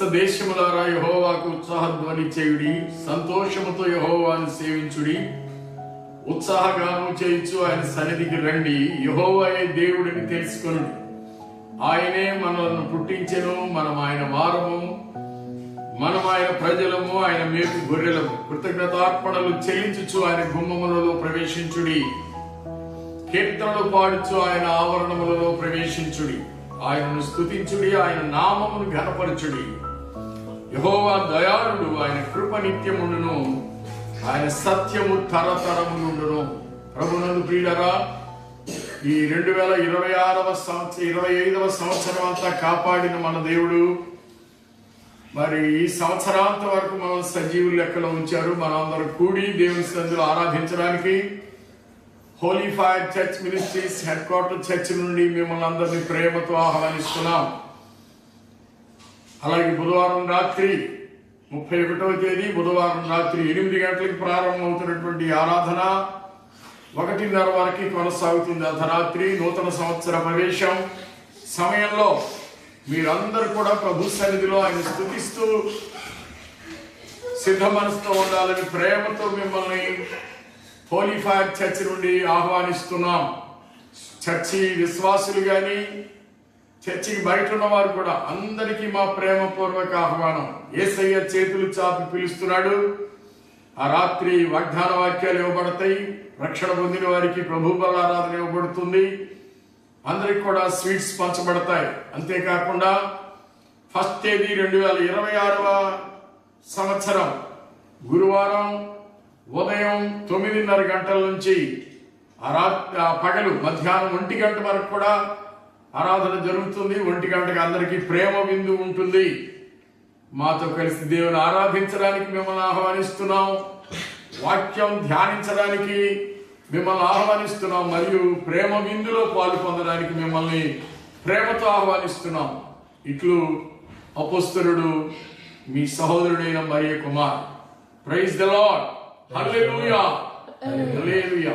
సమస్త దేశములారా యహోవాకు ఉత్సాహధ్వని చేయుడి సంతోషముతో యహోవాను సేవించుడి. ఉత్సాహగానం చేయించు ఆయన సన్నిధికి రండి. యహోవాయే దేవుడిని తెలుసుకొనుడి. ఆయనే మనల్ని పుట్టించెను మనం ఆయన వారము మనం ఆయన ప్రజలము ఆయన మేపు గొర్రెలము. కృతజ్ఞతార్పణలు చెల్లించుచు ఆయన గుమ్మములలో ప్రవేశించుడి. కీర్తనలు పాడుచు ఆయన ఆవరణములలో ప్రవేశించుడి. ఆయనను స్థుతించుడి ఆయన నామమును ఘనపరచుడి. యహోవా దయాళుడు ఆయన కృప నిత్యముండును ఆయన సత్యము తరతరములుండును ప్రభునందు ప్రియులరా ఈ రెండు వేల ఇరవై ఆరవ సంవత్సరం ఇరవై ఐదవ సంవత్సరం అంతా కాపాడిన మన దేవుడు. మరి ఈ సంవత్సరాంత వరకు మనం సజీవుల లెక్కలో ఉంచారు. మనందరం కూడి దేవుని సందులు ఆరాధించడానికి holy fire church ministries head quarter church నుండి మిమ్మల్ని అందరినీ ప్రేమతో ఆహ్వానిస్తున్నాం. అలాగే బుధవారం రాత్రి ముప్పై ఒకటవ తేదీ బుధవారం రాత్రి ఎనిమిది గంటలకు ప్రారంభమవుతున్నటువంటి ఆరాధన. ఒకటిన్నర వరకు కొనసాగుతుంది అర్ధరాత్రి నూతన సంవత్సర ప్రవేశం. సమయంలో మీరందరూ కూడా ప్రభు సన్నిధిలో ఆయన స్థుతిస్తూ సిద్ధ మనసుతో ఉండాలని ప్రేమతో మిమ్మల్ని హోలీఫైర్ చర్చి నుండి ఆహ్వానిస్తున్నాం. చర్చి విశ్వాసులు కానీ చర్చికి బయట ఉన్నవారు కూడా అందరికీ మా ప్రేమపూర్వక ఆహ్వానం. ఏసయ్య చేతులు చాపి పిలుస్తున్నాడు. ఆ రాత్రి వాగ్దాన వాక్యాలు ఇవ్వబడతాయి. రక్షణ పొందిన వారికి ప్రభు బలారాధన ఇవ్వబడుతుంది. అందరికి కూడా స్వీట్స్ పంచబడతాయి. అంతేకాకుండా ఫస్ట్ తేదీ రెండు వేల ఇరవై ఆరవ సంవత్సరం గురువారం ఉదయం తొమ్మిదిన్నర గంటల నుంచి ఆ రాత్రి ఆ పగలు మధ్యాహ్నం ఒంటి గంట వరకు కూడా ఆరాధన జరుగుతుంది ఒంటి గంటకి అందరికీ ప్రేమ విందు ఉంటుంది. మాతో కలిసి దేవుని ఆరాధించడానికి మిమ్మల్ని ఆహ్వానిస్తున్నాం. వాక్యం ధ్యానించడానికి మిమ్మల్ని ఆహ్వానిస్తున్నాం. మరియు ప్రేమ విందులో పాలు పొందడానికి మిమ్మల్ని ప్రేమతో ఆహ్వానిస్తున్నాం. ఇట్లు అపోస్తరుడు మీ సహోదరుడైన Mariya Kumar. Praise the lord hallelujah hallelujah